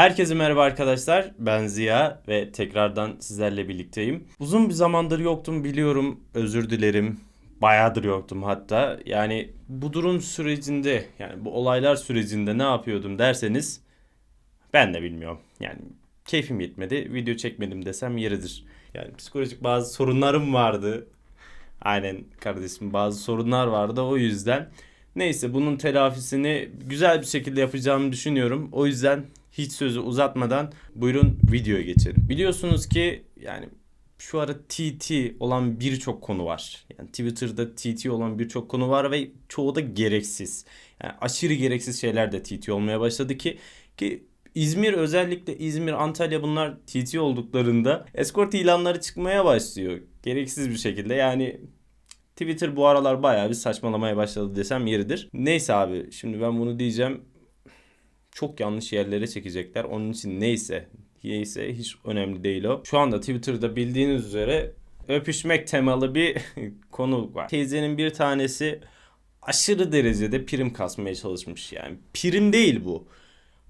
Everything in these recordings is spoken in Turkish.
Herkese merhaba arkadaşlar. Ben Ziya ve tekrardan sizlerle birlikteyim. Uzun bir zamandır yoktum biliyorum. Özür dilerim. Bayağıdır yoktum hatta. Yani bu durum sürecinde yani bu olaylar sürecinde ne yapıyordum derseniz ben de bilmiyorum. Yani keyfim yetmedi. Video çekmedim desem yeridir. Yani psikolojik bazı sorunlarım vardı. Aynen kardeşim bazı sorunlar vardı o yüzden. Neyse bunun telafisini güzel bir şekilde yapacağımı düşünüyorum. O yüzden hiç sözü uzatmadan buyurun videoya geçelim. Biliyorsunuz ki yani şu ara TT olan birçok konu var. Yani Twitter'da TT olan birçok konu var ve çoğu da gereksiz. Yani aşırı gereksiz şeyler de TT olmaya başladı ki ki İzmir özellikle İzmir, Antalya bunlar TT olduklarında escort ilanları çıkmaya başlıyor. Gereksiz bir şekilde yani Twitter bu aralar bayağı bir saçmalamaya başladı desem yeridir. Neyse abi şimdi ben bunu diyeceğim. Çok yanlış yerlere çekecekler. Onun için neyse neyse hiç önemli değil o. Şu anda Twitter'da bildiğiniz üzere öpüşmek temalı bir konu var. Teyzenin bir tanesi aşırı derecede prim kasmaya çalışmış yani. Prim değil bu.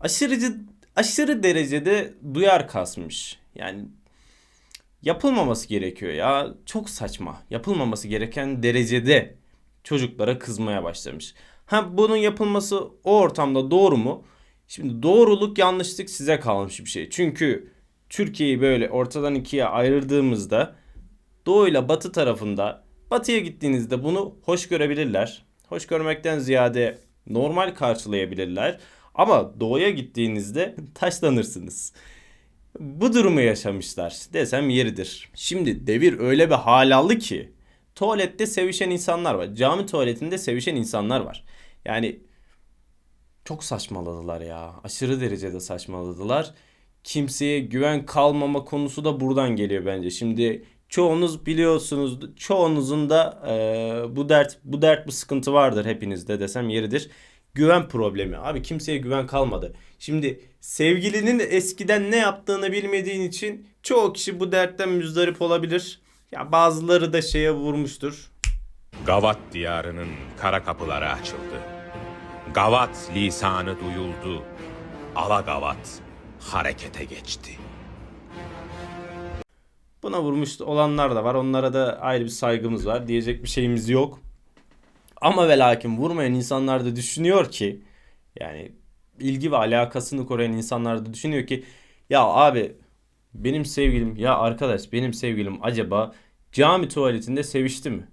Aşırıcı aşırı derecede duyar kasmış. Yani yapılmaması gerekiyor ya. Çok saçma. Yapılmaması gereken derecede çocuklara kızmaya başlamış. Ha bunun yapılması o ortamda doğru mu? Şimdi doğruluk yanlışlık size kalmış bir şey. Çünkü Türkiye'yi böyle ortadan ikiye ayırdığımızda doğu ile batı tarafında batıya gittiğinizde bunu hoş görebilirler. Hoş görmekten ziyade normal karşılayabilirler. Ama doğuya gittiğinizde taşlanırsınız. Bu durumu yaşamışlar desem yeridir. Şimdi devir öyle bir hal aldı ki tuvalette sevişen insanlar var. Cami tuvaletinde sevişen insanlar var. Yani çok saçmaladılar ya. Aşırı derecede saçmaladılar. Kimseye güven kalmama konusu da buradan geliyor bence. Şimdi çoğunuz biliyorsunuz, çoğunuzun da e, bu dert bu dert bu sıkıntı vardır hepinizde desem yeridir. Güven problemi. Abi kimseye güven kalmadı. Şimdi sevgilinin eskiden ne yaptığını bilmediğin için çoğu kişi bu dertten müzdarip olabilir. Ya bazıları da şeye vurmuştur. Gavat diyarının kara kapıları açıldı. Gavat lisanı duyuldu. Ala Gavat harekete geçti. Buna vurmuş olanlar da var. Onlara da ayrı bir saygımız var. Diyecek bir şeyimiz yok. Ama ve lakin vurmayan insanlar da düşünüyor ki yani ilgi ve alakasını koruyan insanlar da düşünüyor ki ya abi benim sevgilim ya arkadaş benim sevgilim acaba cami tuvaletinde sevişti mi?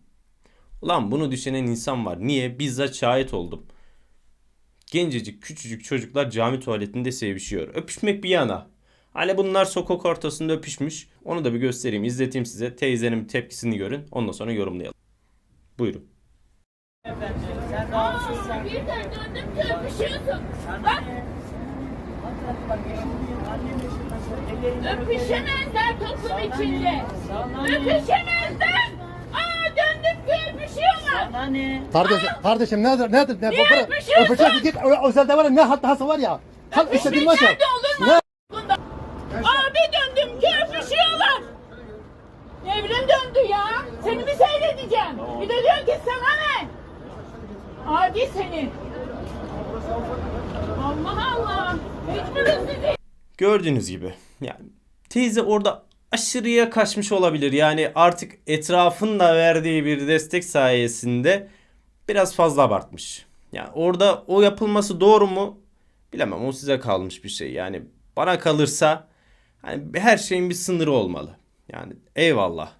Ulan bunu düşünen insan var. Niye? Bizzat şahit oldum. Gencecik küçücük çocuklar cami tuvaletinde sevişiyor. Öpüşmek bir yana. Hani bunlar sokak ortasında öpüşmüş. Onu da bir göstereyim, izleteyim size. Teyzenin tepkisini görün. Ondan sonra yorumlayalım. Buyurun. Aa, birden öpüşemezler toplum içinde. Öpüşemezler. Öpüşüyorlar. Bana ne? Kardeşim, kardeşim nedir nedir ne Niye öpüşüyorsun? öpecek git özelde var ya ne hatası var ya. Hal istediğin var ya. Öpüşmek olur mu? Ne? Abi döndüm ki öpüşüyorlar. Evrim döndü ya. Seni mi seyredeceğim? Bir de diyor ki sana ne? Adi seni. Allah Allah. Mecburuz sizi. Gördüğünüz gibi yani teyze orada aşırıya kaçmış olabilir. Yani artık etrafın da verdiği bir destek sayesinde biraz fazla abartmış. Yani orada o yapılması doğru mu? Bilemem o size kalmış bir şey. Yani bana kalırsa hani her şeyin bir sınırı olmalı. Yani eyvallah.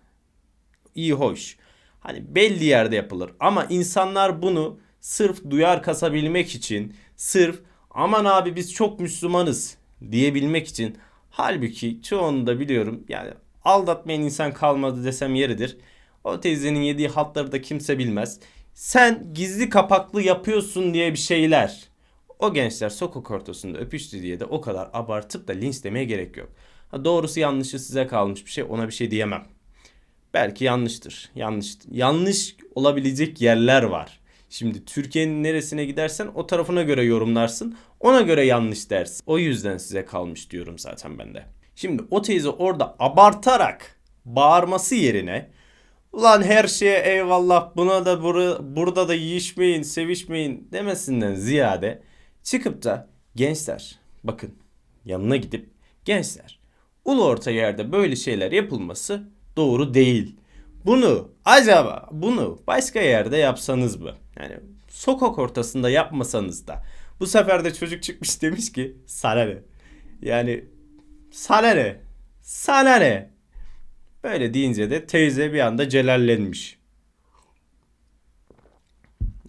iyi hoş. Hani belli yerde yapılır ama insanlar bunu sırf duyar kasabilmek için, sırf aman abi biz çok Müslümanız diyebilmek için halbuki çoğunu da biliyorum yani aldatmayan insan kalmadı desem yeridir. O teyzenin yediği haltları da kimse bilmez. Sen gizli kapaklı yapıyorsun diye bir şeyler. O gençler sokak ortasında öpüştü diye de o kadar abartıp da linçlemeye gerek yok. Ha, doğrusu yanlışı size kalmış bir şey ona bir şey diyemem. Belki yanlıştır. Yanlış yanlış olabilecek yerler var. Şimdi Türkiye'nin neresine gidersen o tarafına göre yorumlarsın. Ona göre yanlış dersin. O yüzden size kalmış diyorum zaten ben de. Şimdi o teyze orada abartarak bağırması yerine Ulan her şeye eyvallah buna da bura- burada da yiyişmeyin, sevişmeyin demesinden ziyade çıkıp da gençler bakın yanına gidip gençler ulu orta yerde böyle şeyler yapılması doğru değil. Bunu acaba bunu başka yerde yapsanız mı? Yani sokak ortasında yapmasanız da. Bu sefer de çocuk çıkmış demiş ki sana ne? Yani sana ne? Sana ne? Böyle deyince de teyze bir anda celallenmiş.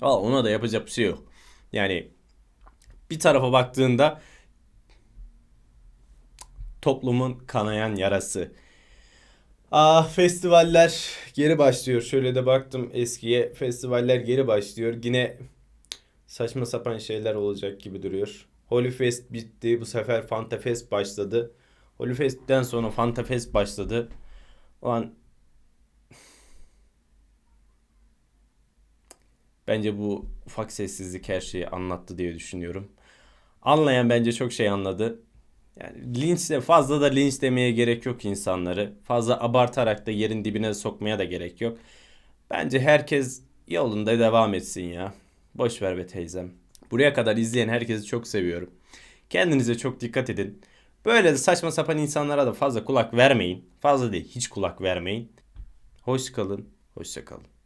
Valla ona da yapacak bir şey yok. Yani bir tarafa baktığında toplumun kanayan yarası. Ah festivaller geri başlıyor. Şöyle de baktım eskiye festivaller geri başlıyor. Yine saçma sapan şeyler olacak gibi duruyor. Holyfest bitti. Bu sefer Fantafest başladı. Holyfest'ten sonra Fantafest başladı. O an Bence bu ufak sessizlik her şeyi anlattı diye düşünüyorum. Anlayan bence çok şey anladı. Yani linçle fazla da linç demeye gerek yok insanları. Fazla abartarak da yerin dibine sokmaya da gerek yok. Bence herkes yolunda devam etsin ya. Boş ver be teyzem. Buraya kadar izleyen herkesi çok seviyorum. Kendinize çok dikkat edin. Böyle de saçma sapan insanlara da fazla kulak vermeyin. Fazla değil hiç kulak vermeyin. Hoş kalın, hoşça kalın.